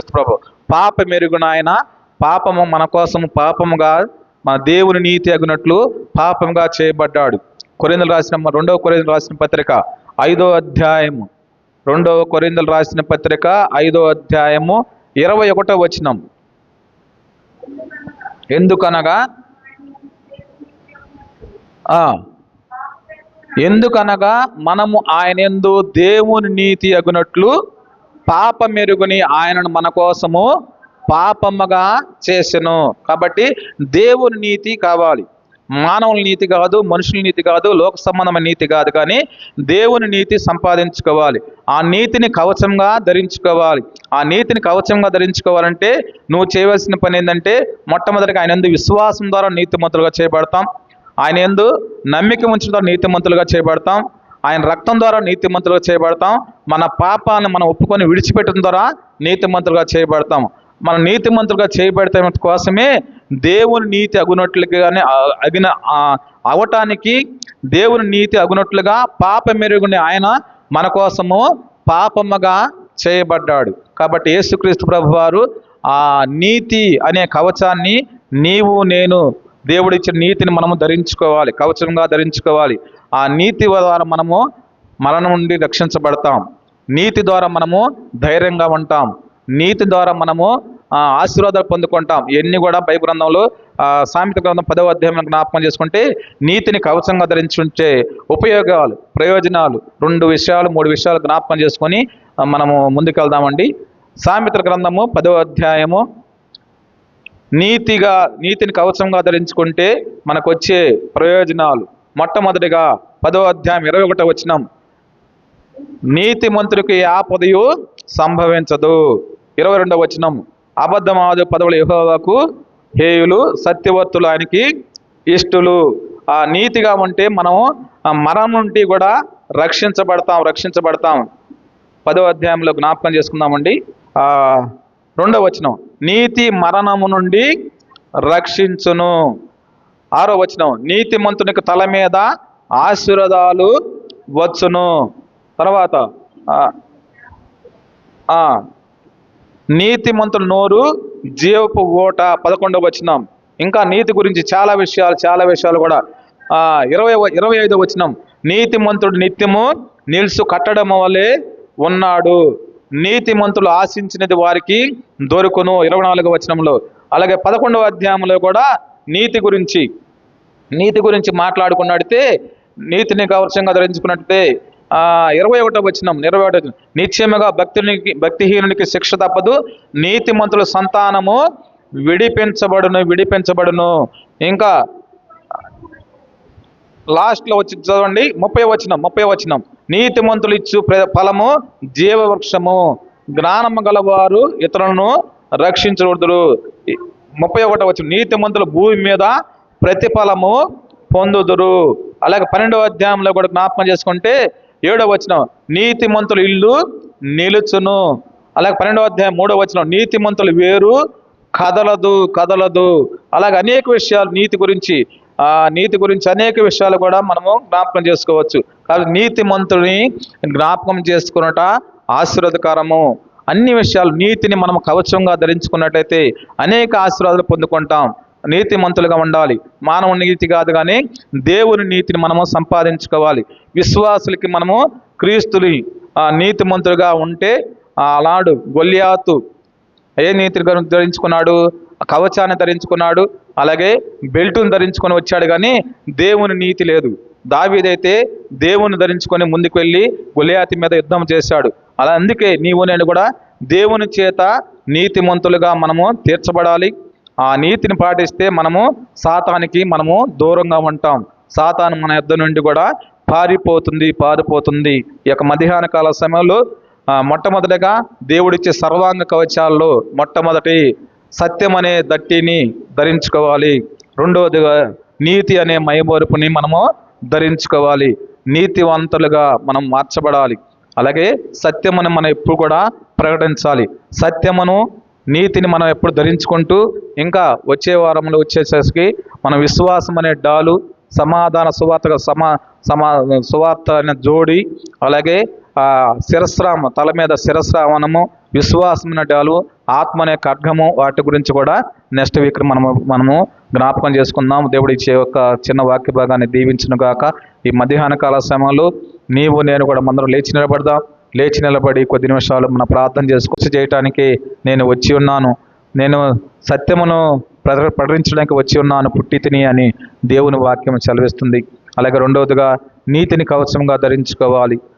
ప్రభు. పాప మెరుగున ఆయన పాపము మన కోసం పాపముగా మన దేవుని నీతి అగినట్లు పాపముగా చేయబడ్డాడు. కొరిందలు రాసిన రెండవ కొరిందలు రాసిన పత్రిక ఐదో అధ్యాయము. రెండవ కొరిందలు రాసిన పత్రిక ఐదో అధ్యాయము ఇరవై ఒకటో వచనం. ఎందుకనగా? ఆ, ఎందుకనగా? మనము ఆయన ఎందు దేవుని నీతి అగునట్లు పాప మెరుగుని ఆయనను మన కోసము పాపముగా చేసెను. కాబట్టి దేవుని నీతి కావాలి. మానవుల నీతి కాదు మనుషుల నీతి కాదు లోక సంబంధమైన నీతి కాదు కానీ దేవుని నీతి సంపాదించుకోవాలి. ఆ నీతిని కవచంగా ధరించుకోవాలి. ఆ నీతిని కవచంగా ధరించుకోవాలంటే నువ్వు చేయవలసిన పని ఏంటంటే మొట్టమొదటిగా ఆయన ఎందు విశ్వాసం ద్వారా నీతిమంతులుగా చేయబడతాం. ఆయన ఎందు నమ్మిక ఉంచడం ద్వారా నీతిమంతులుగా చేయబడతాం. ఆయన రక్తం ద్వారా నీతిమంతులుగా చేయబడతాం. మన పాపాన్ని మనం ఒప్పుకొని విడిచిపెట్టడం ద్వారా నీతిమంతులుగా చేయబడతాం. మన నీతిమంతులుగా చేయబడతాం కోసమే దేవుని నీతి అగునట్లుగానే అగిన అవటానికి దేవుని నీతి అగునట్లుగా పాప మెరుగుని ఆయన మన కోసము పాపముగా చేయబడ్డాడు. కాబట్టి యేసుక్రీస్తు ప్రభు వారు ఆ నీతి అనే కవచాన్ని నీవు నేను దేవుడు ఇచ్చిన నీతిని మనము ధరించుకోవాలి కవచంగా ధరించుకోవాలి. ఆ నీతి ద్వారా మనము మరణం నుండి రక్షించబడతాం. నీతి ద్వారా మనము ధైర్యంగా ఉంటాం. నీతి ద్వారా మనము ఆశీర్వాదాలు పొందుకుంటాం. ఇవన్నీ కూడా బైబిల్ గ్రంథంలో సామెత గ్రంథం పదవ అధ్యాయం జ్ఞాపకం చేసుకుంటే నీతిని కవచంగా ధరించుంటే ఉపయోగాలు ప్రయోజనాలు రెండు విషయాలు మూడు విషయాలు జ్ఞాపకం చేసుకొని మనము ముందుకెళ్దామండి. సామెతల గ్రంథము పదవ అధ్యాయము నీతిగా నీతిని కవచంగా ధరించుకుంటే మనకు వచ్చే ప్రయోజనాలు. మొట్టమొదటిగా పదో అధ్యాయం ఇరవై ఒకటో వచ్చినాం నీతిమంతుడికి ఆపదయు సంభవించదు. ఇరవై రెండవ వచనం. అబద్ధమాదు పదవులు యెహోవాకు హేయులు సత్యవర్తులు ఆయనకి ఇష్టులు. ఆ నీతిగా ఉంటే మనము మరణం నుండి కూడా రక్షించబడతాం రక్షించబడతాం. పదో అధ్యాయంలో జ్ఞాపకం చేసుకుందామండి. ఆ రెండవ వచనం నీతి మరణము నుండి రక్షించును. ఆరో వచనం నీతిమంతునికి తల మీద ఆశీర్వాదాలు వచ్చును. తర్వాత నీతి ఆ, నీతిమంతుల నోరు జీవపు ఓట పదకొండవ వచనం ఇంకా నీతి గురించి చాలా విషయాలు చాలా విషయాలు కూడా ఇరవై ఇరవై ఐదో వచనం నీతిమంతుడు నిత్యము నిలుసు కట్టడం వలె ఉన్నాడు. నీతిమంతులు ఆశించినది వారికి దొరుకును. ఇరవై నాలుగు వచనంలో. అలాగే పదకొండవ అధ్యాయంలో కూడా నీతి గురించి నీతి గురించి మాట్లాడుకున్నట్టే నీతిని కవచంగా ధరించుకున్నట్టే ఇరవై ఒకటో వచనం ఇరవై ఒకటో వచనం. నిశ్చయముగా భక్తునికి భక్తిహీనునికి శిక్ష తప్పదు. నీతిమంతుల సంతానము విడిపించబడును విడిపించబడును. ఇంకా లాస్ట్లో వచ్చి చదవండి. ముప్పై వచనం ముప్పై వచనం. నీతిమంతులు ఇచ్చు ప్ర- ఫలము జీవవృక్షము. జ్ఞానము గలవారు ఇతరులను రక్షించకూడదు ముప్పై ఒకటో వచ్చిన నీతిమంతులు భూమి మీద ప్రతిఫలము పొందుదురు. అలాగే పన్నెండవ అధ్యాయంలో కూడా జ్ఞాపకం చేసుకుంటే ఏడవ వచనం. నీతిమంతుల ఇల్లు నిలుచును. అలాగే పన్నెండవ అధ్యాయం మూడవ వచనం. నీతిమంతులు వేరు కదలదు కదలదు. అలాగే అనేక విషయాలు నీతి గురించి ఆ నీతి గురించి అనేక విషయాలు కూడా మనము జ్ఞాపకం చేసుకోవచ్చు. కాబట్టి నీతిమంతుని జ్ఞాపకం చేసుకున్నట ఆశీర్వాదకరము. అన్ని విషయాలు నీతిని మనం కవచంగా ధరించుకున్నట్టయితే అనేక ఆశీర్వాదాలు పొందుకుంటాం. నీతి మంతులుగా ఉండాలి. మానవ నీతి కాదు కానీ దేవుని నీతిని మనము సంపాదించుకోవాలి. విశ్వాసులకి మనము క్రీస్తుని నీతి మంతులుగా ఉంటే అలాడు గొల్యాతు ఏ నీతిని ధరించుకున్నాడు? కవచాన్ని ధరించుకున్నాడు అలాగే బెల్టును ధరించుకొని వచ్చాడు కానీ దేవుని నీతి లేదు. దావీదైతే దేవుని ధరించుకొని ముందుకు వెళ్ళి గులియాతి మీద యుద్ధం చేశాడు. అలా అందుకే నీవు నేను కూడా దేవుని చేత నీతిమంతులుగా మనము తీర్చబడాలి. ఆ నీతిని పాటిస్తే మనము సాతానికి మనము దూరంగా ఉంటాం. సాతాను మన యుద్ధ నుండి కూడా పారిపోతుంది పారిపోతుంది. ఈ యొక్క మధ్యాహ్న కాల సమయంలో మొట్టమొదటిగా దేవుడిచ్చే సర్వాంగ కవచాల్లో మొట్టమొదటి సత్యం అనే దట్టిని ధరించుకోవాలి. రెండవదిగా నీతి అనే మైమరుపుని మనము ధరించుకోవాలి. నీతివంతులుగా మనం మార్చబడాలి. అలాగే సత్యమును మనం ఎప్పుడు కూడా ప్రకటించాలి. సత్యమును నీతిని మనం ఎప్పుడు ధరించుకుంటూ ఇంకా వచ్చే వారంలో వచ్చేసరికి మన విశ్వాసం అనే డాలు సమాధాన సువార్తగా సమా సమా సువార్త అనే జోడి అలాగే శిరస్రామ తల మీద శిరస్రావణము విశ్వాసం నటాలు ఆత్మ అనే ఖడ్గము వాటి గురించి కూడా నెక్స్ట్ వీక్ మనము మనము జ్ఞాపకం చేసుకుందాం. దేవుడి ఇచ్చే ఒక చిన్న వాక్య భాగాన్ని దీవించును గాక. ఈ మధ్యాహ్న కాల సమయంలో నీవు నేను కూడా మందరం లేచి నిలబడదాం. లేచి నిలబడి కొద్ది నిమిషాలు మన ప్రార్థన చేసుకొచ్చి చేయటానికి నేను వచ్చి ఉన్నాను. నేను సత్యమును ప్రద ప్రకటించడానికి వచ్చి ఉన్నాను. పుట్టి తిని అని దేవుని వాక్యం సెలవిస్తుంది. అలాగే రెండవదిగా నీతిని కవచంగా ధరించుకోవాలి.